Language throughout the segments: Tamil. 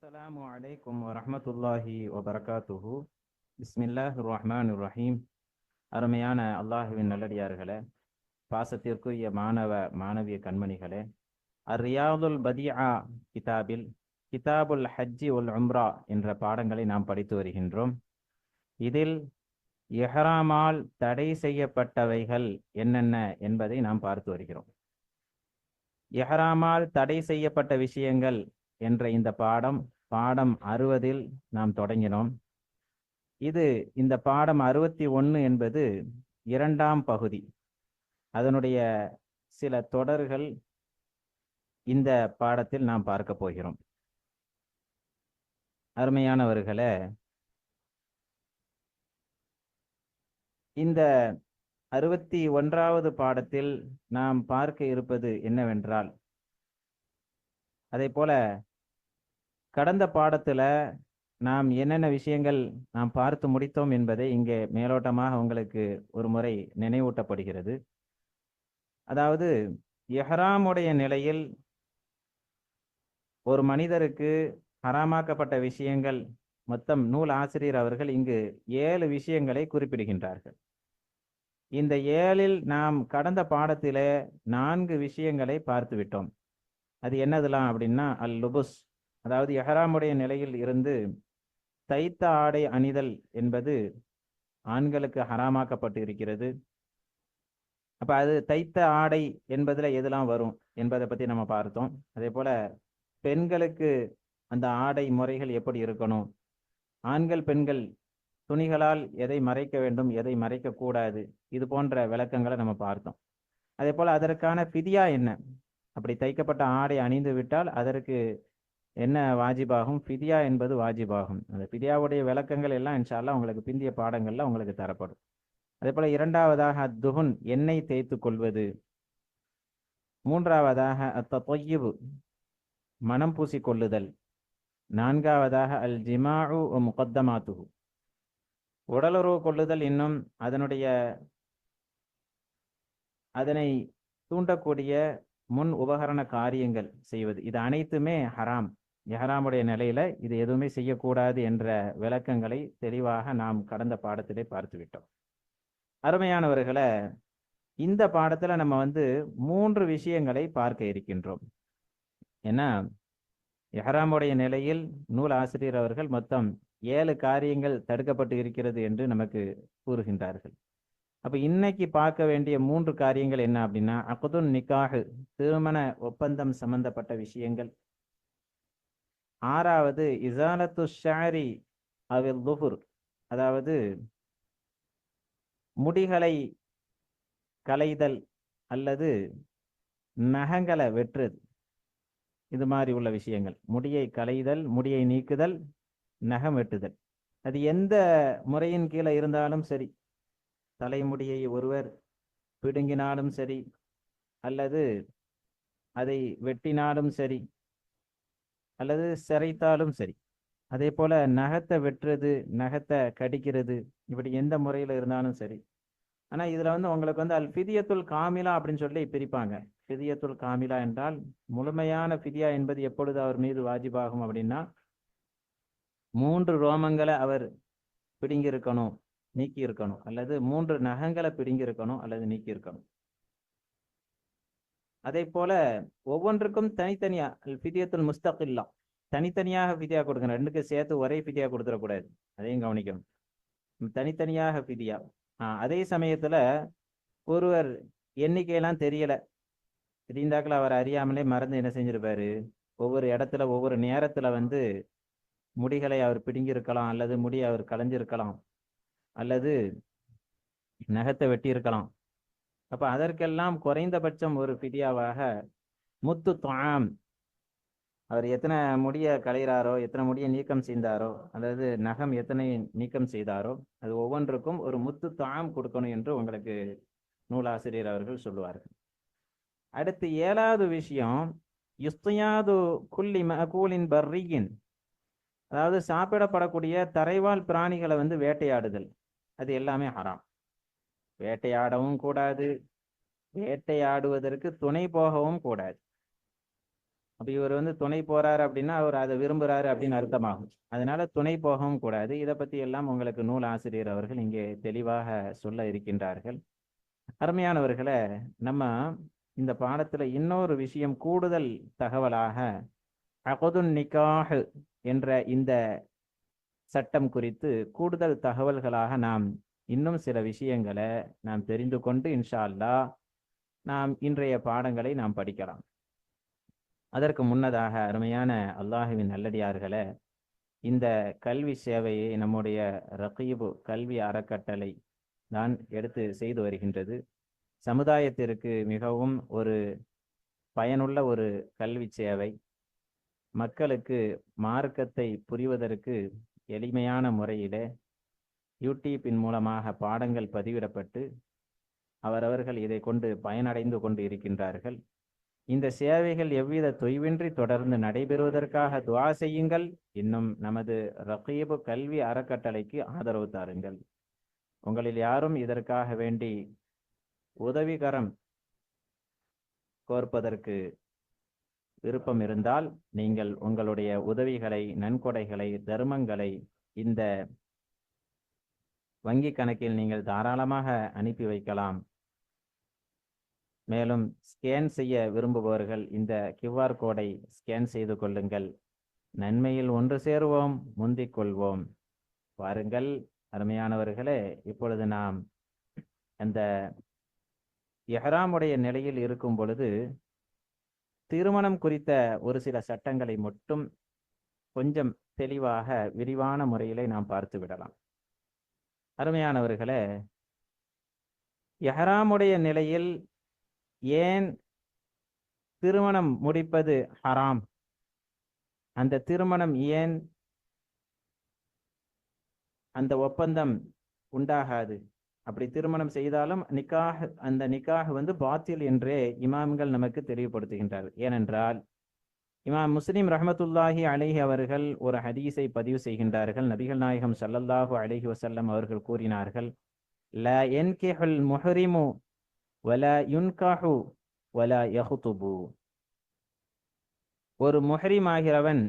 السلام عليكم ورحمة الله وبركاته بسم الله الرحمن الرحيم அருமையான அல்லாஹுவின் நல்லடியார்களே பாசத்திற்குரிய மாணவ மாணவிய கண்மணிகளே அரியாதுல் பதியா கிதாபில் கிதாபுல் ஹஜ்ஜி உல் உம்ரா என்ற பாடங்களை நாம் படித்து வருகின்றோம் இதில் எஹ்ராமால் தடை செய்யப்பட்டவைகள் என்னென்ன என்பதை நாம் பார்த்து வருகிறோம் எஹ்ராமால் தடை செய்யப்பட்ட விஷயங்கள் என்ற இந்த பாடம் பாடம் அறுபதில் நாம் தொடங்கினோம். இது இந்த பாடம் அறுபத்தி ஒன்று என்பது இரண்டாம் பகுதி. அதனுடைய சில தொடர்கள் இந்த பாடத்தில் நாம் பார்க்க போகிறோம். அருமையானவர்களே இந்த அறுபத்தி ஒன்றாவது பாடத்தில் நாம் பார்க்க இருப்பது என்னவென்றால் அதே போல கடந்த பாடத்துல நாம் என்னென்ன விஷயங்கள் நாம் பார்த்து முடித்தோம் என்பதை இங்கே மேலோட்டமாக உங்களுக்கு ஒரு முறை நினைவூட்டப்படுகிறது. அதாவது எஹராமுடைய நிலையில் ஒரு மனிதருக்கு ஹராமாக்கப்பட்ட விஷயங்கள் மொத்தம் நூல் ஆசிரியர் அவர்கள் இங்கு ஏழு விஷயங்களை குறிப்பிடுகின்றார்கள். இந்த ஏழில் நாம் கடந்த பாடத்திலே நான்கு விஷயங்களை பார்த்து விட்டோம் அது என்னதெல்லாம் அப்படின்னா அல் லுபுஸ் அதாவது எஹராமுடைய நிலையில் இருந்து தைத்த ஆடை அணிதல் என்பது ஆண்களுக்கு ஹராமாக்கப்பட்டு இருக்கிறது. அப்போ அது தைத்த ஆடை என்பதில் எதெல்லாம் வரும் என்பதை பற்றி நம்ம பார்த்தோம். அதே போல் பெண்களுக்கு அந்த ஆடை முறைகள் எப்படி இருக்கணும்? ஆண்கள் பெண்கள் துணிகளால் எதை மறைக்க வேண்டும் எதை மறைக்கக்கூடாது இது போன்ற விளக்கங்களை நம்ம பார்த்தோம். அதே போல் அதற்கான பிதியா என்ன? அப்படி தைக்கப்பட்ட ஆடை அணிந்து விட்டால் அதற்கு என்ன வாஜிபாகும்? ஃபிதியா என்பது வாஜிபாகும். அந்த ஃபிதியாவுடைய விளக்கங்கள் எல்லாம் இன்ஷால்லா உங்களுக்கு பிந்திய பாடங்கள்ல உங்களுக்கு தரப்படும். அதே போல இரண்டாவதாக அத்துகுன் எண்ணெய் தேய்த்து கொள்வது. மூன்றாவதாக அத்தொய்யு மனம் பூசி கொள்ளுதல். நான்காவதாக அல் ஜிமாஉ முகத்தமாத்து உடலுறவு கொள்ளுதல் இன்னும் அதனுடைய அதனை தூண்டக்கூடிய முன் உபகரண காரியங்கள் செய்வது. இது அனைத்துமே ஹராம். எஹராமுடைய நிலையில இது எதுவுமே செய்யக்கூடாது என்ற விளக்கங்களை தெளிவாக நாம் கடந்த பாடத்திலே பார்த்து விட்டோம். அருமையானவர்களை இந்த பாடத்துல நம்ம வந்து மூன்று விஷயங்களை பார்க்க இருக்கின்றோம். ஏன்னா எஹராமுடைய நிலையில் நூல் ஆசிரியர் அவர்கள் மொத்தம் ஏழு காரியங்கள் தடுக்கப்பட்டு இருக்கிறது என்று நமக்கு கூறுகின்றார்கள். அப்ப இன்னைக்கு பார்க்க வேண்டிய மூன்று காரியங்கள் என்ன அப்படின்னா அகுதுன் நிக்காஹு திருமண ஒப்பந்தம் சம்பந்தப்பட்ட விஷயங்கள் ஆறாவது இசாலத்து ஷாரி அவில் துஹுர் அதாவது முடிகளை களைதல் அல்லது நகங்களை வெற்றுது. இது மாதிரி உள்ள விஷயங்கள். முடியை களைதல் முடியை நீக்குதல் நகம் வெட்டுதல். அது எந்த முறையின் கீழே இருந்தாலும் சரி தலைமுடியை ஒருவர் பிடுங்கினாலும் சரி அல்லது அதை வெட்டினாலும் சரி அல்லது சிறைத்தாலும் சரி. அதே போல நகத்தை வெட்டுறது நகத்தை கடிக்கிறது இப்படி எந்த முறையில் இருந்தாலும் சரி. ஆனா இதுல வந்து உங்களுக்கு வந்து அல் ஃபிதியத்துல் காமிலா அப்படின்னு சொல்லி பிரிப்பாங்க. ஃபிதியத்துல் காமிலா என்றால் முழுமையான ஃபிதியா என்பது எப்பொழுது அவர் மீது வாஜிபாகும் அப்படின்னா மூன்று ரோமங்களை அவர் பிடுங்கியிருக்கணும் நீக்கி இருக்கணும் அல்லது மூன்று நகங்களை பிடுங்கியிருக்கணும் அல்லது நீக்கி இருக்கணும் அதே போல ஒவ்வொன்றுக்கும் தனித்தனியா ஃபிதியத்துல் முஸ்தகில்லா. தனித்தனியாக ஃபிதியா கொடுக்கணும். ரெண்டுக்கு சேர்த்து ஒரே ஃபிதியா கொடுத்துடக்கூடாது. அதையும் கவனிக்கணும். தனித்தனியாக ஃபிதியா. ஆஹ் அதே சமயத்துல ஒருவர் எண்ணிக்கையெல்லாம் தெரியல. தெரிந்தாக்கள் அவர் அறியாமலே மறந்து என்ன செஞ்சிருப்பாரு? ஒவ்வொரு இடத்துல ஒவ்வொரு நேரத்துல வந்து முடிகளை அவர் பிடுங்கியிருக்கலாம் அல்லது முடி அவர் களைஞ்சிருக்கலாம் அல்லது நகத்தை வெட்டியிருக்கலாம். அப்ப அதற்கெல்லாம் குறைந்தபட்சம் ஒரு பிடியாவாக முத்து தாம் அவர் எத்தனை முடிய களைகிறாரோ எத்தனை முடிய நீக்கம் செய்தாரோ அதாவது நகம் எத்தனை நீக்கம் செய்தாரோ அது ஒவ்வொன்றுக்கும் ஒரு முத்து தாம் கொடுக்கணும் என்று உங்களுக்கு நூலாசிரியர் அவர்கள் சொல்லுவார்கள். அடுத்து ஏழாவது விஷயம் யுஸ்தியாது குல்லி மகூலின் பர்ரியின். அதாவது சாப்பிடப்படக்கூடிய தரைவாழ் பிராணிகளை வந்து வேட்டையாடுதல். அது எல்லாமே ஹராம். வேட்டையாடவும் கூடாது. வேட்டையாடுவதற்கு துணை போகவும் கூடாது. அப்ப இவர் வந்து துணை போறாரு அப்படின்னா அவர் அதை விரும்புறாரு அப்படின்னு அர்த்தமாகும். அதனால துணை போகவும் கூடாது. இதை பத்தி எல்லாம் உங்களுக்கு நூல் ஆசிரியர் அவர்கள் இங்கே தெளிவாக சொல்ல இருக்கின்றார்கள். அருமையானவர்களை நம்ம இந்த பாடத்துல இன்னொரு விஷயம் கூடுதல் தகவலாக அகதுன் நிக்காஹ் என்ற இந்த சட்டம் குறித்து கூடுதல் தகவல்களாக நாம் இன்னும் சில விஷயங்களை நாம் தெரிந்து கொண்டு இன்ஷா அல்லாஹ் நாம் இன்றைய பாடங்களை நாம் படிக்கலாம். அதற்கு முன்னதாக அருமையான அல்லாஹுவின் நல்லடியார்களை இந்த கல்வி சேவையை நம்முடைய ரகீபு கல்வி அறக்கட்டளை தான் எடுத்து செய்து வருகின்றது. சமுதாயத்திற்கு மிகவும் ஒரு பயனுள்ள ஒரு கல்வி சேவை. மக்களுக்கு மார்க்கத்தை புரிவதற்கு எளிமையான முறையிலே யூடியூப்பின் மூலமாக பாடங்கள் பதிவிடப்பட்டு அவரவர்கள் இதை கொண்டு பயனடைந்து கொண்டு இருக்கின்றார்கள். இந்த சேவைகள் எவ்வித தொய்வின்றி தொடர்ந்து நடைபெறுவதற்காக துவா செய்யுங்கள். இன்னும் நமது ரகீபு கல்வி அறக்கட்டளைக்கு ஆதரவு தாருங்கள். உங்களில் யாரும் இதற்காக வேண்டி உதவிகரம் கோர்ப்பதற்கு விருப்பம் இருந்தால் நீங்கள் உங்களுடைய உதவிகளை நன்கொடைகளை தர்மங்களை இந்த வங்கி கணக்கில் நீங்கள் தாராளமாக அனுப்பி வைக்கலாம். மேலும் ஸ்கேன் செய்ய விரும்புபவர்கள் இந்த கியூஆர் கோடை ஸ்கேன் செய்து கொள்ளுங்கள். நன்மையில் ஒன்று சேருவோம் முந்திக் கொள்வோம். வாருங்கள் அருமையானவர்களே இப்பொழுது நாம் அந்த எஹராமுடைய நிலையில் இருக்கும் பொழுது திருமணம் குறித்த ஒரு சில சட்டங்களை மட்டும் கொஞ்சம் தெளிவாக விரிவான முறையிலே நாம் பார்த்து விடலாம். அருமையானவர்களே எஹராமுடைய நிலையில் ஏன் திருமணம் முடிப்பது ஹராம்? அந்த திருமணம் ஏன் அந்த ஒப்பந்தம் உண்டாகாது? அப்படி திருமணம் செய்தாலும் நிக்காஹ் அந்த நிக்காஹ் வந்து பாத்தில் என்றே இமாம்கள் நமக்கு தெளிவுபடுத்துகின்றார் ஏனென்றால் இமாம் முஸ்லிம் ரஹமத்துல்லாஹி அலைஹி அவர்கள் ஒரு ஹதீஸை பதிவு செய்கின்றார்கள். நபிகள் நாயகம் சல்லல்லாஹு அலஹி வசல்லம் அவர்கள் கூறினார்கள் ல என்கிஹுல் முஹரிமு வல யுன்காஹு வல யஹுதுபு. ஒரு முஹரிமாகிறவன்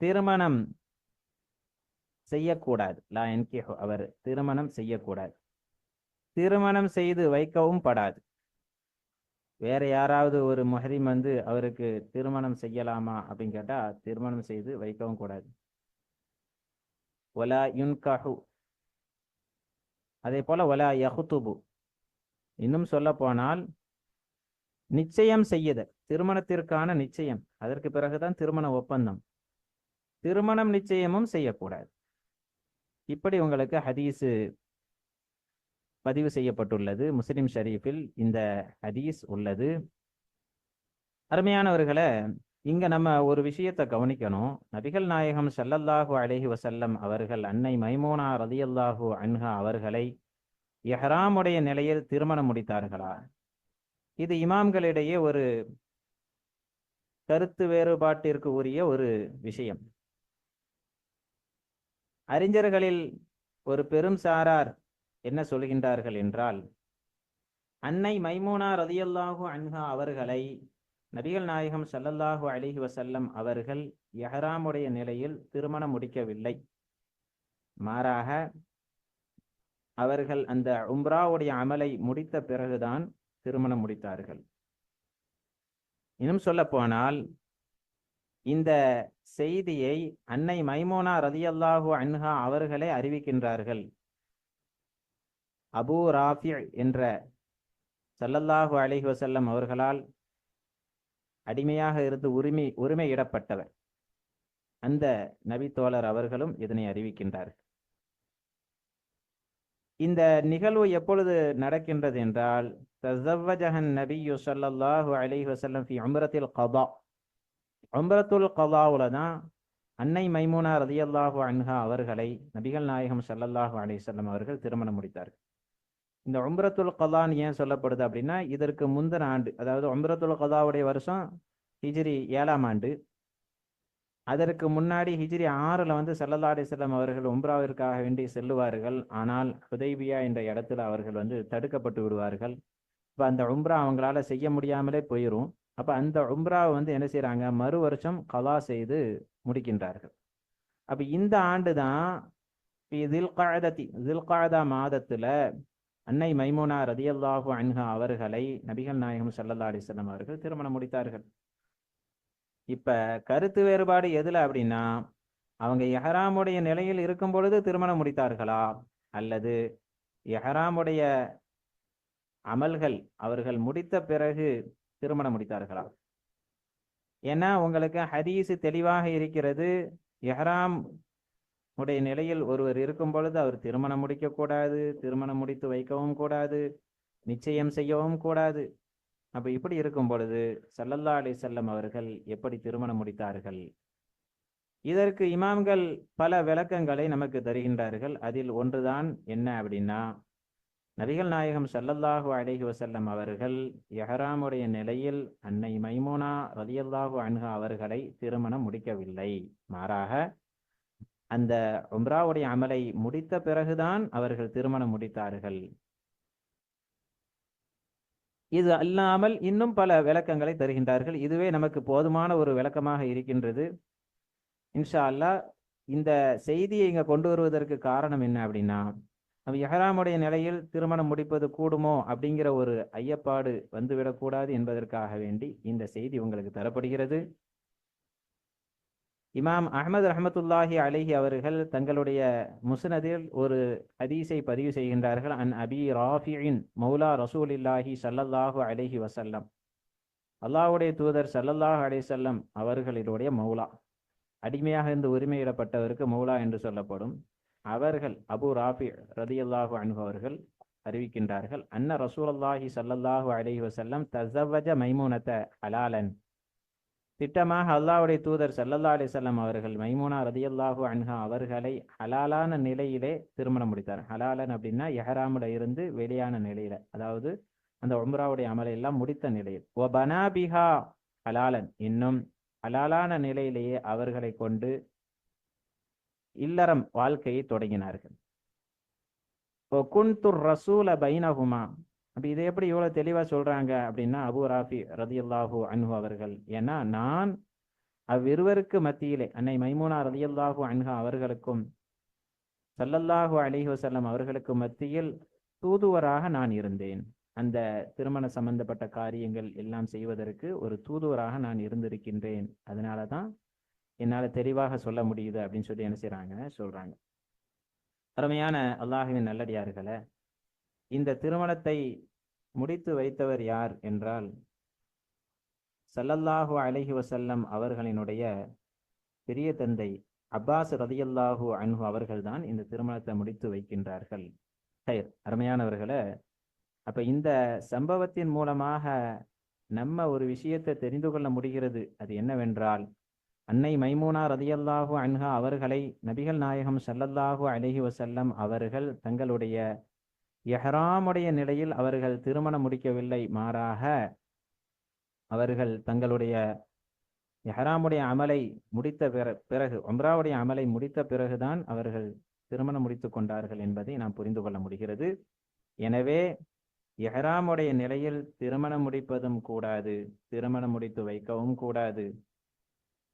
திருமணம் செய்யக்கூடாது. லா என்கிஹு அவர் திருமணம் செய்யக்கூடாது. திருமணம் செய்து வைக்கவும் படாது. வேற யாராவது ஒரு முஹரிம் வந்து அவருக்கு திருமணம் செய்யலாமா அப்படின்னு கேட்டா திருமணம் செய்து வைக்கவும் கூடாது. ஒலா யுன்காஹு. அதே போல ஒலா யஹுத்துபு இன்னும் சொல்ல போனால் நிச்சயம் செய்யுத திருமணத்திற்கான நிச்சயம். அதற்கு பிறகுதான் திருமண ஒப்பந்தம். திருமணம் நிச்சயமும் செய்யக்கூடாது. இப்படி உங்களுக்கு ஹதீஸு பதிவு செய்யப்பட்டுள்ளது. முஸ்லிம் ஷரீஃபில் இந்த ஹதீஸ் உள்ளது. அருமையானவர்களை இங்க நம்ம ஒரு விஷயத்தை கவனிக்கணும். நபிகள் நாயகம் சல்லல்லாஹு அலஹி வசல்லம் அவர்கள் அன்னை மைமோனா ரதியல்லாஹு அன்ஹா அவர்களை எஹ்ராமுடைய நிலையில் திருமணம் முடித்தார்களா? இது இமாம்களிடையே ஒரு கருத்து வேறுபாட்டிற்கு உரிய ஒரு விஷயம். அறிஞர்களில் ஒரு பெரும் சாரார் என்ன சொல்கின்றார்கள் என்றால் அன்னை மைமூனா ரதியல்லாஹு அன்ஹா அவர்களை நபிகள் நாயகம் சல்லல்லாஹு அலிஹி வசல்லம் அவர்கள் எஹராமுடைய நிலையில் திருமணம் முடிக்கவில்லை. மாறாக அவர்கள் அந்த உம்ராவுடைய அமலை முடித்த பிறகுதான் திருமணம் முடித்தார்கள். இன்னும் சொல்ல போனால் இந்த செய்தியை அன்னை மைமோனா ரதியல்லாஹு அன்ஹா அவர்களே அறிவிக்கின்றார்கள். அபூ ராஃபி என்ற சல்லல்லாஹு அலிஹி வசல்லம் அவர்களால் அடிமையாக இருந்து உரிமை உரிமையிடப்பட்டவர். அந்த நபித்தோழர் அவர்களும் இதனை அறிவிக்கின்றார்கள். இந்த நிகழ்வு எப்பொழுது நடக்கின்றது என்றால் தசவஜஹன் நபியு ஸல்லல்லாஹு அலிஹி வசல்லம் ஃபி அம்ரத்தில் கதா அம்ரத்துல் கதாவுல தான் அன்னை மைமூனா ரதியல்லாஹு அன்ஹா அவர்களை நபிகள் நாயகம் சல்லல்லாஹு அலைஹி வஸல்லம் அவர்கள் திருமணம் முடித்தார்கள். இந்த உம்ரத்துல் கலான்னு ஏன் சொல்லப்படுது அப்படின்னா இதற்கு முந்தின ஆண்டு அதாவது உம்ரத்துல் கதாவுடைய வருஷம் ஹிஜ்ரி ஏழாம் ஆண்டு. அதற்கு முன்னாடி ஹிஜ்ரி ஆறுல வந்து சல்லல்லா அலிஸ்லாம் அவர்கள் உம்ராவிற்காக வேண்டி செல்லுவார்கள். ஆனால் ஹுதைபியா என்ற இடத்துல அவர்கள் வந்து தடுக்கப்பட்டு விடுவார்கள். இப்போ அந்த உம்ரா அவங்களால செய்ய முடியாமலே போயிடும் அப்ப அந்த உம்ராவை வந்து என்ன செய்கிறாங்க மறு வருஷம் கலா செய்து முடிக்கின்றார்கள். அப்ப இந்த ஆண்டு தான் தில்காதத்தி தில்காதா மாதத்துல அன்னை மைமுனா ரதியல்லாஹு அன்ஹா அவர்களை நபிகள் நாயகம் சல்லல்லா அலைஹி அவர்கள் திருமணம் முடித்தார்கள். இப்ப கருத்து வேறுபாடு எதுல அப்படின்னா அவங்க எஹராமுடைய நிலையில் இருக்கும் பொழுது திருமணம் முடித்தார்களா? அல்லது எஹராமுடைய அமல்கள் அவர்கள் முடித்த பிறகு திருமணம் முடித்தார்களா? ஏன்னா உங்களுக்கு ஹதீஸ் தெளிவாக இருக்கிறது எஹராம் உடைய நிலையில் ஒருவர் இருக்கும் பொழுது அவர் திருமணம் முடிக்கக்கூடாது திருமணம் முடித்து வைக்கவும் கூடாது நிச்சயம் செய்யவும் கூடாது. அப்ப இப்படி இருக்கும் பொழுது சல்லல்லா அலி செல்லம் அவர்கள் எப்படி திருமணம் முடித்தார்கள்? இதற்கு இமாம்கள் பல விளக்கங்களை நமக்கு தருகின்றார்கள். அதில் ஒன்றுதான் என்ன அப்படின்னா நபிகள் நாயகம் சல்லல்லாஹு அலைஹி வசல்லம் அவர்கள் எஹராமுடைய நிலையில் அன்னை மைமோனா ரதியல்லாஹு அன்ஹா அவர்களை திருமணம் முடிக்கவில்லை. மாறாக அந்த உம்ராவுடைய அமலை முடித்த பிறகுதான் அவர்கள் திருமணம் முடித்தார்கள். இது அல்லாமல் இன்னும் பல விளக்கங்களை தருகின்றார்கள். இதுவே நமக்கு போதுமான ஒரு விளக்கமாக இருக்கின்றது. இன்ஷா அல்லாஹ் இந்த செய்தியை இங்க கொண்டு வருவதற்கு காரணம் என்ன அப்படின்னா நம்ம எஹராமுடைய நிலையில் திருமணம் முடிப்பது கூடுமோ அப்படிங்கிற ஒரு ஐயப்பாடு வந்துவிடக்கூடாது என்பதற்காக வேண்டி இந்த செய்தி உங்களுக்கு தரப்படுகிறது. இமாம் அஹமது ரஹமத்துல்லாஹி அலஹி அவர்கள் தங்களுடைய முசனதில் ஒரு ஹதீஸை பதிவு செய்கின்றார்கள். அன் அபி ராஃபியின் மௌலா ரசூல் இல்லாஹி சல்லல்லாஹு அலஹி வசல்லம் அல்லாஹ்வுடைய தூதர் சல்லல்லாஹு அலைஹி வஸல்லம் அவர்களுடைய மௌலா. அடிமையாக இருந்து உரிமையிடப்பட்டவருக்கு மௌலா என்று சொல்லப்படும். அவர்கள் அபு ராஃபி ரதியல்லாஹு அன்ஹு அவர்கள் அறிவிக்கின்றார்கள். அன்ன ரசூலல்லாஹி சல்லல்லாஹு அலஹி வசல்லம் தசவஜ மைமூனத்த அலாலன் திட்டமாக அல்லாவுடைய தூதர் சல்லல்லா அலிசல்லாம் அவர்கள் மைமூனா ரதியல்லாஹு அன்ஹா அவர்களை ஹலாலான நிலையிலே திருமணம் முடித்தார். ஹலாலன் அப்படின்னா எஹராமுல இருந்து வெளியான நிலையில அதாவது அந்த உம்ராவுடைய அமலை எல்லாம் முடித்த நிலையில். ஓ பனாபிஹா ஹலாலன் இன்னும் ஹலாலான நிலையிலேயே அவர்களை கொண்டு இல்லறம் வாழ்க்கையை தொடங்கினார்கள். ஓ குன்துர் ரசூல பைனகுமா அப்போ இதை எப்படி இவ்வளோ தெளிவாக சொல்றாங்க அப்படின்னா அபு ராஃபி ரதியல்லாஹு அன்ஹு அவர்கள். ஏன்னா நான் அவ்விருவருக்கு மத்தியிலே அன்னை மைமூனா ரதியல்லாஹு அன்ஹா அவர்களுக்கும் சல்லல்லாஹு அலிஹி வசல்லம் அவர்களுக்கு மத்தியில் தூதுவராக நான் இருந்தேன். அந்த திருமண சம்பந்தப்பட்ட காரியங்கள் எல்லாம் செய்வதற்கு ஒரு தூதுவராக நான் இருந்திருக்கின்றேன். அதனால தான் என்னால் தெளிவாக சொல்ல முடியுது அப்படின்னு சொல்லி என்ன செய்கிறாங்க சொல்கிறாங்க அருமையான அல்லாஹுவின் நல்லடியார்களை இந்த திருமணத்தை முடித்து வைத்தவர் யார் என்றால் சல்லல்லாஹு அலஹி வசல்லம் அவர்களினுடைய பெரிய தந்தை அப்பாஸ் ரதியல்லாஹு அன்ஹு அவர்கள்தான் இந்த திருமணத்தை முடித்து வைக்கின்றார்கள். ஹயர் அருமையானவர்களை அப்ப இந்த சம்பவத்தின் மூலமாக நம்ம ஒரு விஷயத்தை தெரிந்து கொள்ள முடிகிறது. அது என்னவென்றால் அன்னை மைமூனா ரதியல்லாஹு அன்ஹா அவர்களை நபிகள் நாயகம் சல்லல்லாஹு அலஹி வசல்லம் அவர்கள் தங்களுடைய எஹராமுடைய நிலையில் அவர்கள் திருமணம் முடிக்கவில்லை மாறாக அவர்கள் தங்களுடைய எஹராமுடைய அமலை முடித்த பிற பிறகு ஒம்ராவுடைய அமலை முடித்த பிறகுதான் அவர்கள் திருமணம் முடித்து கொண்டார்கள் என்பதை நாம் புரிந்து கொள்ள முடிகிறது. எனவே எஹராமுடைய நிலையில் திருமணம் முடிப்பதும் கூடாது திருமணம் முடித்து வைக்கவும் கூடாது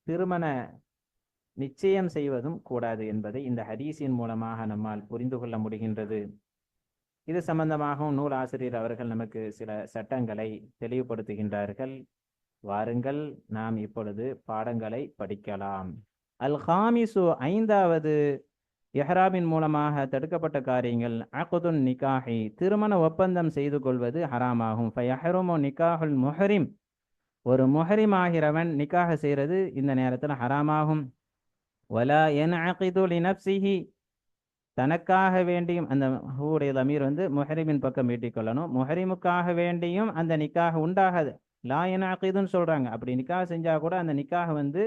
திருமண நிச்சயம் செய்வதும் கூடாது என்பதை இந்த ஹதீஸின் மூலமாக நம்மால் புரிந்து கொள்ள முடிகின்றது. இது சம்பந்தமாகவும் நூல் ஆசிரியர் அவர்கள் நமக்கு சில சட்டங்களை தெளிவுபடுத்துகின்றார்கள். வாருங்கள் நாம் இப்பொழுது பாடங்களை படிக்கலாம். அல் ஹாமிசு ஐந்தாவது எஹ்ராமின் மூலமாக தடுக்கப்பட்ட காரியங்கள் அகுதுன் நிகாஹி திருமண ஒப்பந்தம் செய்து கொள்வது ஹராமாகும். ஃபயஹருமு நிகாஹுல் முஹரிம் ஒரு முஹரிம் ஆகிறவன் நிக்காக செய்கிறது இந்த நேரத்தில் ஹராமாகும். வலா என் அகிது லினப்சிஹி தனக்காக வேண்டியும் அந்த ஹூடைய தமீர் வந்து முஹரிமின் பக்கம் ஈட்டிக்கொள்ளணும் முஹரிமுக்காக வேண்டியும் அந்த நிக்காக உண்டாகாது. லா என அகிதுன்னு சொல்றாங்க. அப்படி நிக்காக செஞ்சா கூட அந்த நிக்காக வந்து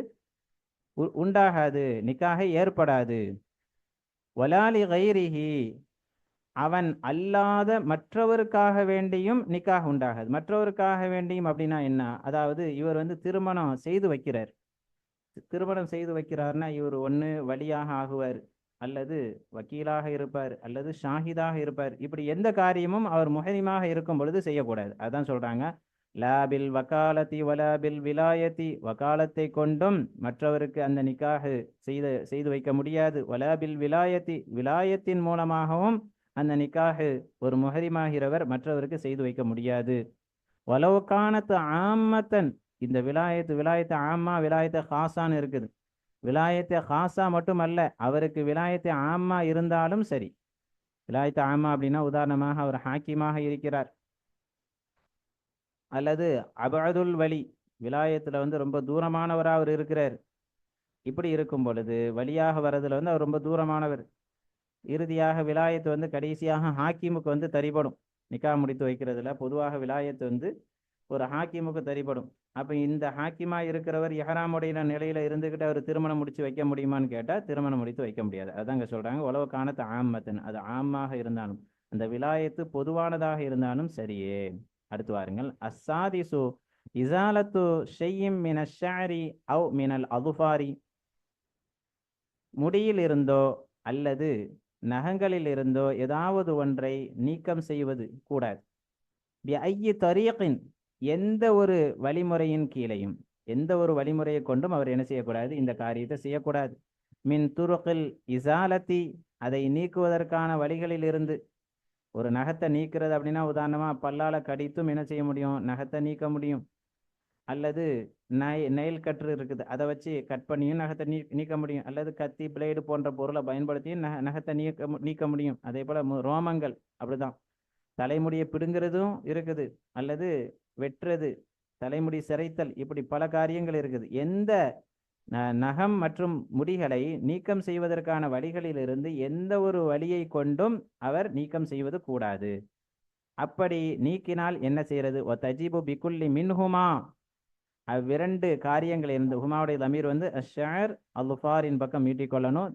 உண்டாகாது. நிக்காக ஏற்படாது. வலாலி கைரிஹி. அவன் அல்லாத மற்றவருக்காக வேண்டியும் நிக்காக உண்டாகாது. மற்றவருக்காக வேண்டியும் அப்படின்னா என்ன? அதாவது இவர் வந்து திருமணம் செய்து வைக்கிறார். திருமணம் செய்து வைக்கிறார்னா இவர் ஒன்று வழியாக ஆகுவார். அல்லது வக்கீலாக இருப்பார் அல்லது ஷாஹிதாக இருப்பார். இப்படி எந்த காரியமும் அவர் முஹரிமாக இருக்கும் பொழுது செய்யக்கூடாது. அதான் சொல்றாங்க லாபில் வக்காலத்தி வலாபில் விலாயத்தி. வக்காலத்தை கொண்டும் மற்றவருக்கு அந்த நிக்காஹு செய்த செய்து வைக்க முடியாது. வலாபில் விலாயத்தி. விலாயத்தின் மூலமாகவும் அந்த நிக்காக ஒரு முஹரிமாகிறவர் மற்றவருக்கு செய்து வைக்க முடியாது. வலவுக்கானத்து ஆம்மத்தன். இந்த விலாயத்து விலாயத்து ஆம்மா விலாயத்து ஹாசான்னு இருக்குது. விலாயத்தை ஹாசா அல்ல அவருக்கு விலாயத்தை ஆம்மா இருந்தாலும் சரி. விலாயத்து ஆமா அப்படின்னா உதாரணமாக அவர் ஹாக்கிமாக இருக்கிறார். அல்லது அபதுல் வலி விலாயத்தில் வந்து ரொம்ப தூரமானவராக அவர் இருக்கிறார். இப்படி இருக்கும் பொழுது வழியாக வர்றதுல வந்து அவர் ரொம்ப தூரமானவர். இறுதியாக விலாயத்து வந்து கடைசியாக ஹாக்கிமுக்கு வந்து தரிபடும். நிக்கா முடித்து வைக்கிறதுல பொதுவாக விலாயத்து வந்து ஒரு ஹாக்கிமுக்கு தரிப்படும் அப்ப இந்த ஹாக்கிமா இருக்கிறவர் எஹராமுடைய நிலையில இருந்துகிட்டு அவர் திருமணம் முடிச்சு வைக்க முடியுமான்னு கேட்டா திருமணம் முடித்து வைக்க முடியாது. அதாங்க சொல்றாங்க. உழவு காணத்து ஆம்மத்தன் அது ஆமாக இருந்தாலும் அந்த விலாயத்து பொதுவானதாக இருந்தாலும் சரியே. அடுத்து வாருங்கள். அசாதிசு இசாலத்து ஷெய்யும் மின ஷாரி அவ் மினல் அதுஃபாரி. முடியில் இருந்தோ அல்லது நகங்களில் இருந்தோ ஏதாவது ஒன்றை நீக்கம் செய்வது கூடாது. பி ஐய தரீக்கின் எந்த ஒரு வழிமுறையின் கீழையும் எந்த ஒரு வழிமுறையை கொண்டும் அவர் என்ன செய்யக்கூடாது? இந்த காரியத்தை செய்யக்கூடாது. மின் துருக்கில் இசாலத்தி அதை நீக்குவதற்கான வழிகளில் இருந்து ஒரு நகத்தை நீக்கிறது அப்படின்னா உதாரணமா பல்லால கடித்தும் என்ன செய்ய முடியும்? நகத்தை நீக்க முடியும். அல்லது நை நெயில் கற்று இருக்குது அதை வச்சு கட் பண்ணியும் நகத்தை நீ நீக்க முடியும். அல்லது கத்தி பிளேடு போன்ற பொருளை பயன்படுத்தியும் நக நகத்தை நீக்க மு- நீக்க முடியும். அதே போல ரோமங்கள் அப்படிதான். தலைமுடியை பிடுங்கிறதும் இருக்குது. அல்லது வெட்டுறது தலைமுடி சிரைத்தல் இப்படி பல காரியங்கள் இருக்குது. எந்த ந- நகம் மற்றும் முடிகளை நீக்கம் செய்வதற்கான வழிகளிலிருந்து எந்த ஒரு வழியை கொண்டும் அவர் நீக்கம் செய்வது கூடாது. அப்படி நீக்கினால் என்ன செய்யறது ஒ தஜிபு பிகுல்லி மின்ஹுமா. அவ்விரண்டு காரியங்கள் இருந்து ஹுமாவுடைய தமீர் வந்து அஷார் அல்ஃபாரின் பக்கம் மீட்டிக்கொள்ளணும்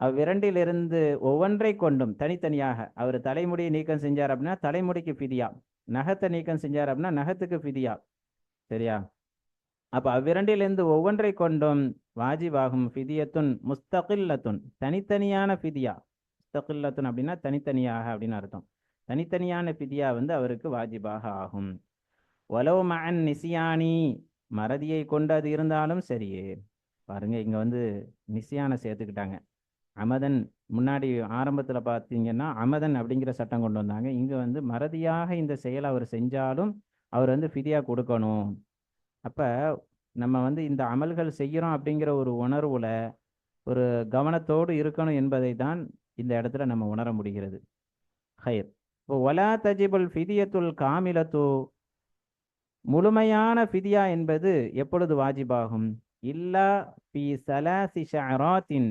அவ்விரண்டிலிருந்து ஒவ்வொன்றை கொண்டும் தனித்தனியாக அவர் தலைமுடியை நீக்கம் செஞ்சார் அப்படின்னா தலைமுடிக்கு பிதியா நகத்தை நீக்கம் செஞ்சார் அப்படின்னா நகத்துக்கு ஃபிதியா. சரியா? அப்போ அவ்விரண்டிலிருந்து ஒவ்வொன்றை கொண்டும் வாஜிபாகும் ஃபிதியத்துன் முஸ்தகில்லத்துன் தனித்தனியான ஃபிதியா. முஸ்தகில்லத்துன் அப்படின்னா தனித்தனியாக அப்படின்னு அர்த்தம். தனித்தனியான ஃபிதியா வந்து அவருக்கு வாஜிபாக ஆகும். ஒலவு மகன் நிசியானி மறதியை கொண்டு அது இருந்தாலும் சரியே பாருங்க இங்கே வந்து நிசியான சேர்த்துக்கிட்டாங்க. அமதன் முன்னாடி ஆரம்பத்தில் பார்த்தீங்கன்னா அமதன் அப்படிங்கிற சட்டம் கொண்டு வந்தாங்க. இங்கே வந்து மறதியாக இந்த செயலை அவர் செஞ்சாலும் அவர் வந்து ஃபிதியாக கொடுக்கணும். அப்போ நம்ம வந்து இந்த அமல்கள் செய்கிறோம் அப்படிங்கிற ஒரு உணர்வில் ஒரு கவனத்தோடு இருக்கணும் என்பதை தான் இந்த இடத்துல நம்ம உணர முடிகிறது. ஹயர் இப்போ ஒலா தஜிபுல் ஃபிதியத்துல் காமிலத்து முழுமையான ஃபிதியா என்பது எப்பொழுது வாஜிபாகும்? இல்லா பி சலாசி ஷராத்தின்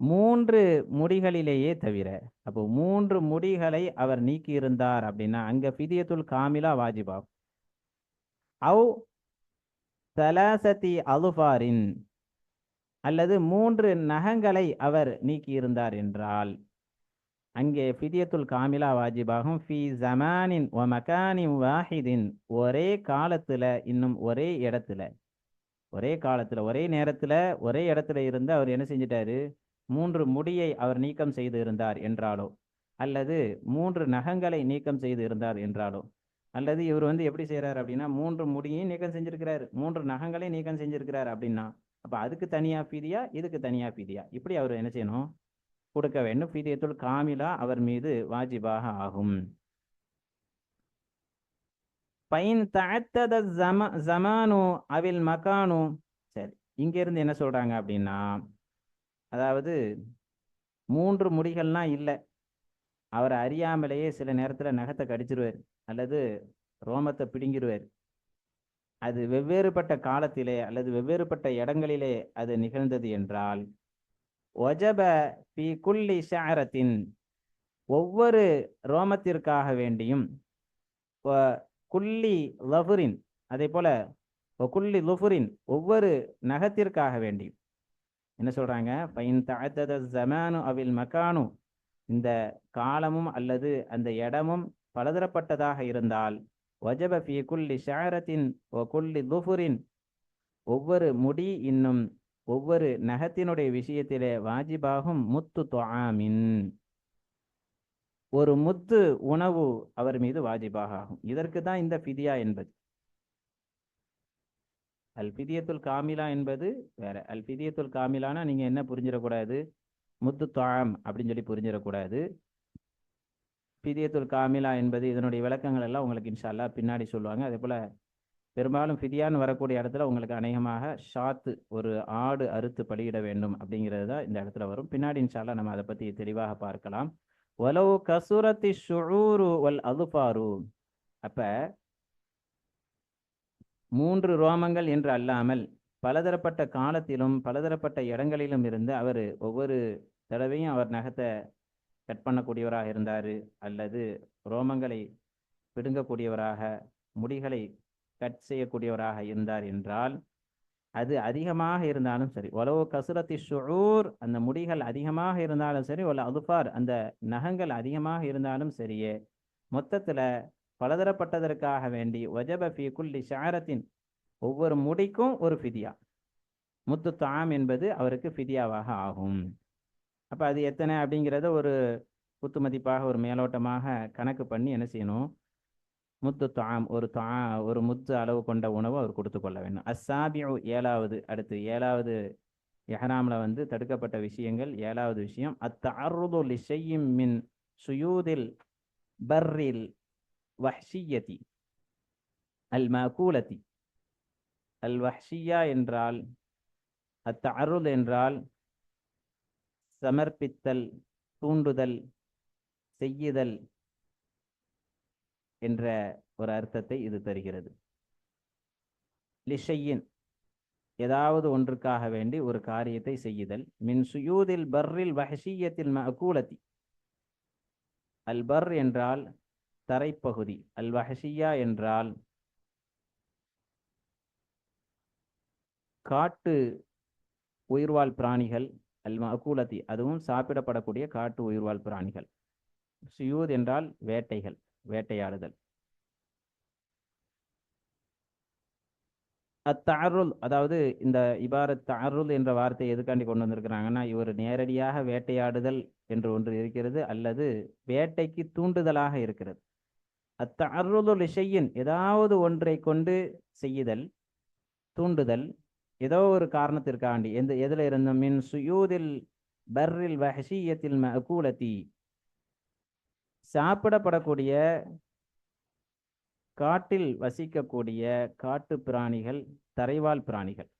மூன்று முடிகளிலேயே தவிர அப்போ மூன்று முடிகளை அவர் நீக்கி இருந்தார் அப்படின்னா அங்க ஃபிதியத்துல் காமிலா வாஜிபாவ் அவு சலாசதி அலுஃபாரின் அல்லது மூன்று நகங்களை அவர் நீக்கி இருந்தார் என்றால் அங்கே ஃபிதியத்துல் காமிலா வாஜிபாகும் ஃபி ஜமானின் ஒ மகானின் வாஹிதின் ஒரே காலத்துல இன்னும் ஒரே இடத்துல ஒரே காலத்துல ஒரே நேரத்துல ஒரே இடத்துல இருந்து அவர் என்ன செஞ்சிட்டாரு? மூன்று முடியை அவர் நீக்கம் செய்து இருந்தார் என்றாலோ? அல்லது மூன்று நகங்களை நீக்கம் செய்து இருந்தார் என்றாலோ? அல்லது இவர் வந்து எப்படி செய்கிறார் அப்படின்னா மூன்று முடியையும் நீக்கம் செஞ்சிருக்கிறார் மூன்று நகங்களையும் நீக்கம் செஞ்சிருக்கிறார் அப்படின்னா அப்போ அதுக்கு தனியா பீதியா இதுக்கு தனியா பீதியா? இப்படி அவர் என்ன செய்யணும்? கொடுக்க வேண்டும். பீதியத்துள் காமிலா அவர் மீது வாஜிபாக ஆகும். பைன் தஅத்தத ஜம ஜமானு அவில் மகானு. சரி இங்க இருந்து என்ன சொல்றாங்க அப்படின்னா அதாவது மூன்று முடிகள்லாம் இல்லை. அவர் அறியாமலேயே சில நேரத்தில் நகத்தை கடிச்சிருவார். அல்லது ரோமத்தை பிடுங்கிடுவார் அது வெவ்வேறுபட்ட காலத்திலே அல்லது வெவ்வேறுபட்ட இடங்களிலே அது நிகழ்ந்தது என்றால் ஒஜப பி குல்லி ஷஅரத்தின் ஒவ்வொரு ரோமத்திற்காக வேண்டியும் குல்லி லஃபுரின் அதே போல குல்லி லுஃபுரின் ஒவ்வொரு நகத்திற்காக வேண்டியும் என்ன சொல்றாங்க? பையன் தஅத்தத ஜமானு அவில் மக்கானு இந்த காலமும் அல்லது அந்த இடமும் பலதரப்பட்டதாக இருந்தால் வஜப ஃபி குல்லி ஷாரத்தின் ஓ குல்லி துஃபுரின். ஒவ்வொரு முடி இன்னும் ஒவ்வொரு நகத்தினுடைய விஷயத்திலே வாஜிபாகும் முத்து துவாமின் ஒரு முத்து உணவு அவர் மீது வாஜிபாக ஆகும் இதற்கு தான் இந்த ஃபிதியா என்பது. அல்பிதியத்துல் காமிலா என்பது வேற. அல்பிதியத்துல் காமிலானா நீங்க என்ன புரிஞ்சிடக்கூடாது? முத்து தாம் அப்படின்னு சொல்லி புரிஞ்சிடக்கூடாது. பிதியத்துல் காமிலா என்பது இதனுடைய விளக்கங்கள் எல்லாம் உங்களுக்கு இன்ஷால்லா பின்னாடி சொல்லுவாங்க. அதே போல பெரும்பாலும் ஃபிதியான்னு வரக்கூடிய இடத்துல உங்களுக்கு அநேகமாக ஷாத்து ஒரு ஆடு அறுத்து பலியிட வேண்டும் அப்படிங்கிறது தான் இந்த இடத்துல வரும். பின்னாடி இன்ஷால்லா நம்ம அதை பற்றி தெளிவாக பார்க்கலாம். ஒலவு கசுரத்தி ஷுஊரு வல் அதுபாரு அப்போ மூன்று ரோமங்கள் என்று அல்லாமல் பலதரப்பட்ட காலத்திலும் பலதரப்பட்ட இடங்களிலும் இருந்து அவர் ஒவ்வொரு தடவையும் அவர் நகத்தை கட் பண்ணக்கூடியவராக இருந்தார் அல்லது ரோமங்களை பிடுங்கக்கூடியவராக முடிகளை கட் செய்யக்கூடியவராக இருந்தார் என்றால் அது அதிகமாக இருந்தாலும் சரி. ஒலவு கசுரத்தி ஷுஊர் அந்த முடிகள் அதிகமாக இருந்தாலும் சரி ஒல அதுபார் அந்த நகங்கள் அதிகமாக இருந்தாலும் சரியே மொத்தத்தில் பலதரப்பட்டதற்காக வேண்டி வஜப ஃபி குல்லி ஷாரத்தின் ஒவ்வொரு முடிக்கும் ஒரு ஃபிதியா. முத்து தாம் என்பது அவருக்கு ஃபிதியாவாக ஆகும். அப்போ அது எத்தனை அப்படிங்கிறத ஒரு குத்து மதிப்பாக ஒரு மேலோட்டமாக கணக்கு பண்ணி என்ன செய்யணும்? முத்து தாம் ஒரு தா ஒரு முத்து அளவு கொண்ட உணவு அவர் கொடுத்து கொள்ள வேண்டும். அஸ்ஸாபிஉ ஏழாவது அடுத்து ஏழாவது எஹராமில் வந்து தடுக்கப்பட்ட விஷயங்கள் ஏழாவது விஷயம் அத்தஅர்ருது இசையும் மின் சுயூதில் பர்ரில் வஹ்ஷியதி அல் மகூலதி அல் வஹ்ஷியா என்றால் அத்த அருள் என்றால் சமர்ப்பித்தல் தூண்டுதல் செய்யுதல் என்ற ஒரு அர்த்தத்தை இது தருகிறது. லிஷையின் ஏதாவது ஒன்றுக்காக வேண்டி ஒரு காரியத்தை செய்யுதல். மின் சுயூதில் பர்ரில் வஹஷியத்தில் மகூலத்தி அல் பர் என்றால் தரைப்பகுதி அல்வஹஷியா என்றால் காட்டு உயிர்வாழ் பிராணிகள் அல் மகூலத்தி அதுவும் சாப்பிடப்படக்கூடிய காட்டு உயிர்வாழ் பிராணிகள். சுயூத் என்றால் வேட்டைகள் வேட்டையாடுதல். அத்தாருள் அதாவது இந்த இவ்வாறு தாருள் என்ற வார்த்தையை எதுக்காண்டி கொண்டு வந்திருக்கிறாங்கன்னா இவர் நேரடியாக வேட்டையாடுதல் என்று ஒன்று இருக்கிறது அல்லது வேட்டைக்கு தூண்டுதலாக இருக்கிறது. அத்தஅருளு இசையின் ஏதாவது ஒன்றை கொண்டு செய்யுதல் தூண்டுதல் ஏதோ ஒரு காரணத்திற்காண்டி எந்த எதில் இருந்த மின் சுயூதில் பர்ரில் வஹசியத்தில் மகூலத்தி சாப்பிடப்படக்கூடிய காட்டில் வசிக்கக்கூடிய காட்டு பிராணிகள் தரைவாழ் பிராணிகள்.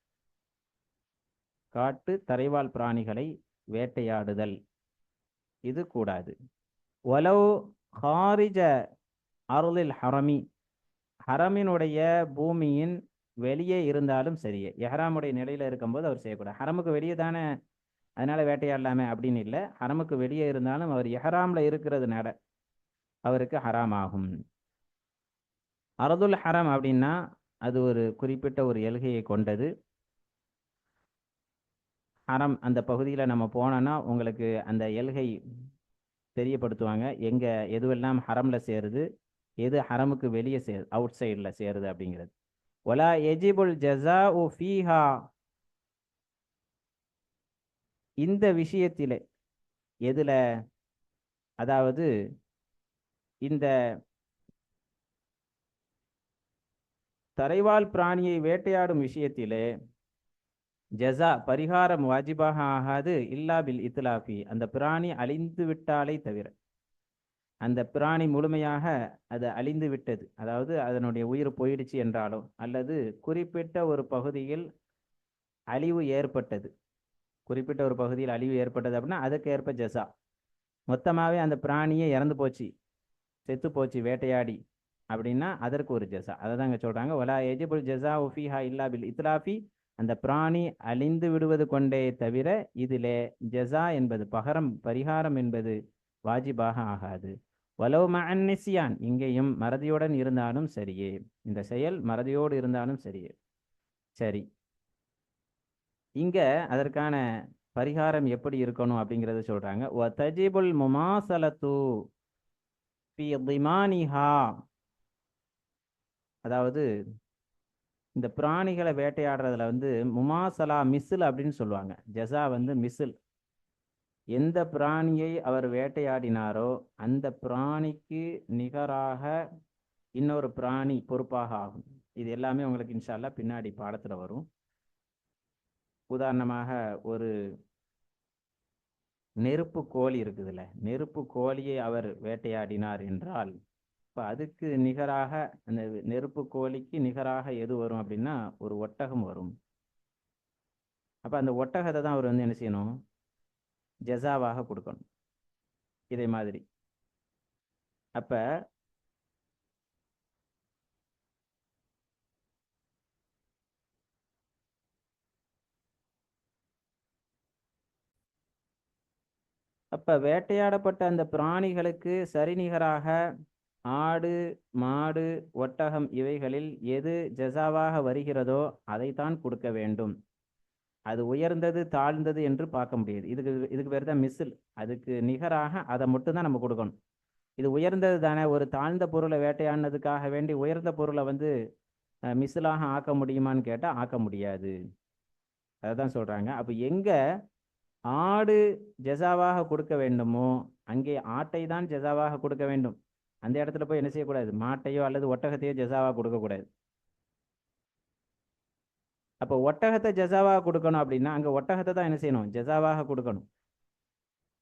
காட்டு தரைவாழ் பிராணிகளை வேட்டையாடுதல். இது கூடாது. ஒலவ் ஹாரிஜ அருளில் ஹரமி. ஹரமினுடைய பூமியின் வெளியே இருந்தாலும் சரியே எஹராமுடைய நிலையில இருக்கும்போது அவர் செய்யக்கூடாது. ஹரமுக்கு வெளியே தானே அதனால வேட்டையாடலாமே அப்படின்னு இல்லை. ஹரமுக்கு வெளியே இருந்தாலும் அவர் எஹராம்ல இருக்கிறதுனால அவருக்கு ஹராம் ஆகும் அரதுல் ஹரம் அப்படின்னா அது ஒரு குறிப்பிட்ட ஒரு எல்கையை கொண்டது. ஹரம் அந்த பகுதியில் நம்ம போனோன்னா உங்களுக்கு அந்த எல்கை தெரியப்படுத்துவாங்க. எங்கே எதுவெல்லாம் ஹரமில் சேருது எது ஹரமுக்கு வெளியே சேரு அவுட் சைடில் சேருது அப்படிங்கிறது. ஒலா எஜிபுல் ஜசா உ ஃபீஹா. இந்த விஷயத்திலே எதுல? அதாவது இந்த தரைவால் பிராணியை வேட்டையாடும் விஷயத்திலே ஜசா பரிகாரம் வாஜிபாக ஆகாது இல்லா பில் இத்லாஃபி. அந்த பிராணி அழிந்து விட்டாலே தவிர. அந்த பிராணி முழுமையாக அது அழிந்து விட்டது. அதாவது அதனுடைய உயிர் போயிடுச்சு என்றாலோ அல்லது குறிப்பிட்ட ஒரு பகுதியில் அழிவு ஏற்பட்டது. குறிப்பிட்ட ஒரு பகுதியில் அழிவு ஏற்பட்டது அப்படின்னா அதுக்கு ஏற்ப ஜஸா மொத்தமாகவே அந்த பிராணியே இறந்து போச்சு. செத்து போச்சு வேட்டையாடி. அப்படின்னா அதற்கு ஒரு ஜசா. அதை தாங்க சொல்கிறாங்க ஒலா எஜிபுல் ஜசா உஃபிஹா இல்லா பில் இத்லாஃபி. அந்த பிராணி அழிந்து விடுவது கொண்டே தவிர இதிலே ஜசா என்பது பகரம் பரிகாரம் என்பது வாஜிபாக ஆகாது. வலவு மன்னிசியான் இங்கேயும் மறதியுடன் இருந்தாலும் சரியே. இந்த செயல் மறதியோடு இருந்தாலும் சரியே. சரி. இங்க அதற்கான பரிகாரம் எப்படி இருக்கணும் அப்படிங்கிறத சொல்றாங்க. ஒ தஜிபுல் முமாசலத்து திமானிஹா. அதாவது இந்த பிராணிகளை வேட்டையாடுறதுல வந்து முமாசலா மிசில் அப்படின்னு சொல்லுவாங்க. ஜசா வந்து மிசில் எந்த பிராணியை அவர் வேட்டையாடினாரோ அந்த பிராணிக்கு நிகராக இன்னொரு பிராணி பொறுப்பாக ஆகும். இது எல்லாமே உங்களுக்கு இன்ஷால்லா பின்னாடி பாடத்துல வரும். உதாரணமாக ஒரு நெருப்பு கோழி இருக்குதுல்ல நெருப்பு கோழியை அவர் வேட்டையாடினார் என்றால் இப்போ அதுக்கு நிகராக அந்த நெருப்பு கோழிக்கு நிகராக எது வரும் அப்படின்னா ஒரு ஒட்டகம் வரும். அப்போ அந்த ஒட்டகத்தை தான் அவர் வந்து என்ன செய்யணும்? ஜெசாவாக கொடுக்கணும். இதே மாதிரி. அப்ப அப்ப வேட்டையாடப்பட்ட அந்த பிராணிகளுக்கு சரிநிகராக ஆடு மாடு ஒட்டகம் இவைகளில் எது ஜசாவாக வருகிறதோ அதைத்தான் கொடுக்க வேண்டும். அது உயர்ந்தது தாழ்ந்தது என்று பார்க்க முடியாது. இதுக்கு இதுக்கு பேர் தான் மிஸ்ஸில் அதுக்கு நிகராக அதை மட்டும் தான் நம்ம கொடுக்கணும். இது உயர்ந்தது தானே ஒரு தாழ்ந்த பொருளை வேட்டையாடினதுக்காக வேண்டி உயர்ந்த பொருளை வந்து மிஸ்ஸிலாக ஆக்க முடியுமான்னு கேட்டால் ஆக்க முடியாது. அதை தான் சொல்கிறாங்க அப்போ எங்கே ஆடு ஜெசாவாக கொடுக்க வேண்டுமோ அங்கே ஆட்டை தான் ஜெசாவாக கொடுக்க வேண்டும். அந்த இடத்துல போய் என்ன செய்யக்கூடாது? மாட்டையோ அல்லது ஒட்டகத்தையோ ஜெசாவாக கொடுக்கக்கூடாது. அப்போ ஒட்டகத்தை ஜசாவாக கொடுக்கணும் அப்படின்னா அங்கே ஒட்டகத்தை தான் என்ன செய்யணும்? ஜசாவாக கொடுக்கணும்.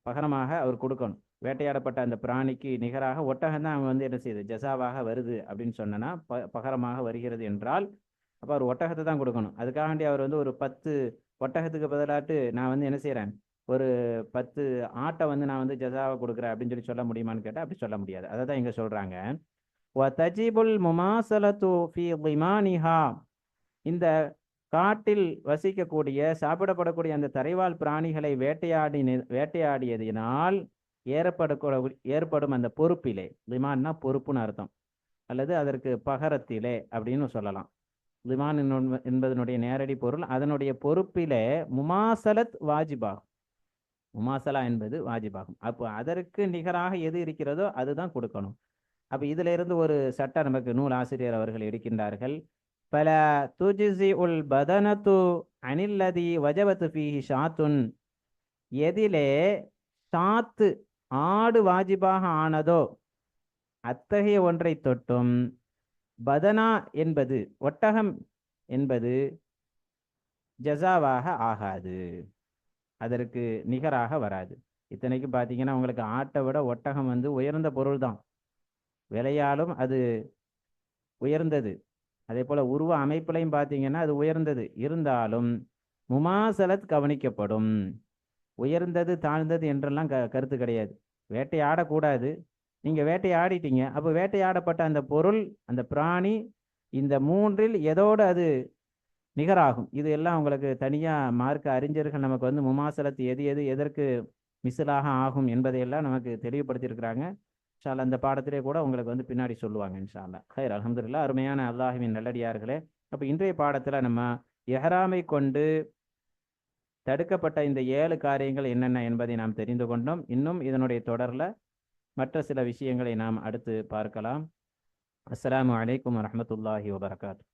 பகரமாக அவர் கொடுக்கணும். வேட்டையாடப்பட்ட அந்த பிராணிக்கு நிகராக ஒட்டகம் தான் அவங்க வந்து என்ன செய்யுது? ஜசாவாக வருது அப்படின்னு சொன்னனா ப பகரமாக வருகிறது என்றால் அப்போ அவர் ஒட்டகத்தை தான் கொடுக்கணும். அதுக்காண்டி அவர் வந்து ஒரு பத்து ஒட்டகத்துக்கு பதிலாட்டு நான் வந்து என்ன செய்கிறேன் ஒரு பத்து ஆட்டை வந்து நான் வந்து ஜசாவை கொடுக்குறேன் அப்படின்னு சொல்லி சொல்ல முடியுமான்னு கேட்டால் அப்படி சொல்ல முடியாது. அதை தான் இங்கே சொல்கிறாங்க தஜிபுல் முமாசலத்து ஃபி லிமானிஹா இந்த காட்டில் வசிக்கக்கூடிய சாப்பிடப்படக்கூடிய அந்த தரைவாழ் பிராணிகளை வேட்டையாடி வேட்டையாடியதினால் ஏற்படக்கூட ஏற்படும் அந்த பொறுப்பிலே. விமான்னா பொறுப்புன்னு அர்த்தம். அல்லது அதற்கு பகரத்திலே அப்படின்னு சொல்லலாம். விமான என்பதனுடைய நேரடி பொருள். அதனுடைய பொறுப்பிலே முமாசலத் வாஜிபாகும். முமாசலா என்பது வாஜிபாகும். அப்போ அதற்கு நிகராக எது இருக்கிறதோ அதுதான் கொடுக்கணும். அப்போ இதுல இருந்து ஒரு சட்டம் நமக்கு நூல் ஆசிரியர் அவர்கள் இருக்கின்றார்கள் பல துஜிசி உல் பதனத்து அனில்லதி வஜவத்து ஃபீஹி ஷாத்துன் எதிலே ஷாத்து ஆடு வாஜிபாக ஆனதோ அத்தகைய ஒன்றை தொட்டும். பதனா என்பது ஒட்டகம் என்பது ஜசாவாக ஆகாது. அதற்கு நிகராக வராது. இத்தனைக்கு பார்த்தீங்கன்னா உங்களுக்கு ஆட்டை விட ஒட்டகம் வந்து உயர்ந்த பொருள் தான் விலையாலும் அது உயர்ந்தது. அதே போல் உருவ அமைப்புலையும் பார்த்தீங்கன்னா அது உயர்ந்தது. இருந்தாலும் முமாசலத் கவனிக்கப்படும். உயர்ந்தது தாழ்ந்தது என்றெல்லாம் க கருத்து கிடையாது. வேட்டையாடக்கூடாது. நீங்கள் வேட்டையாடிட்டீங்க. அப்போ வேட்டையாடப்பட்ட அந்த பொருள் அந்த பிராணி இந்த மூன்றில் எதோடு அது நிகராகும்? இது எல்லாம் உங்களுக்கு தனியாக மார்க்க அறிஞர்கள் நமக்கு வந்து முமாசலத்து எது எது எதற்கு மிசிலாக ஆகும் என்பதையெல்லாம் நமக்கு தெளிவுபடுத்தியிருக்கிறாங்க. இன்ஷால்லா அந்த பாடத்திலே கூட உங்களுக்கு வந்து பின்னாடி சொல்லுவாங்க இன்ஷால்லா ஹைர் அலமதுல்லா அருமையான அல்லாஹுவின் நல்லடியார்களே. அப்போ இன்றைய பாடத்தில் நம்ம எஹராமை கொண்டு தடுக்கப்பட்ட இந்த ஏழு காரியங்கள் என்னென்ன என்பதை நாம் தெரிந்து கொண்டோம். இன்னும் இதனுடைய தொடரில் மற்ற சில விஷயங்களை நாம் அடுத்து பார்க்கலாம். அஸ்லாம் வலைக்கம் வரமத்துல்லாஹி வபர்காத்து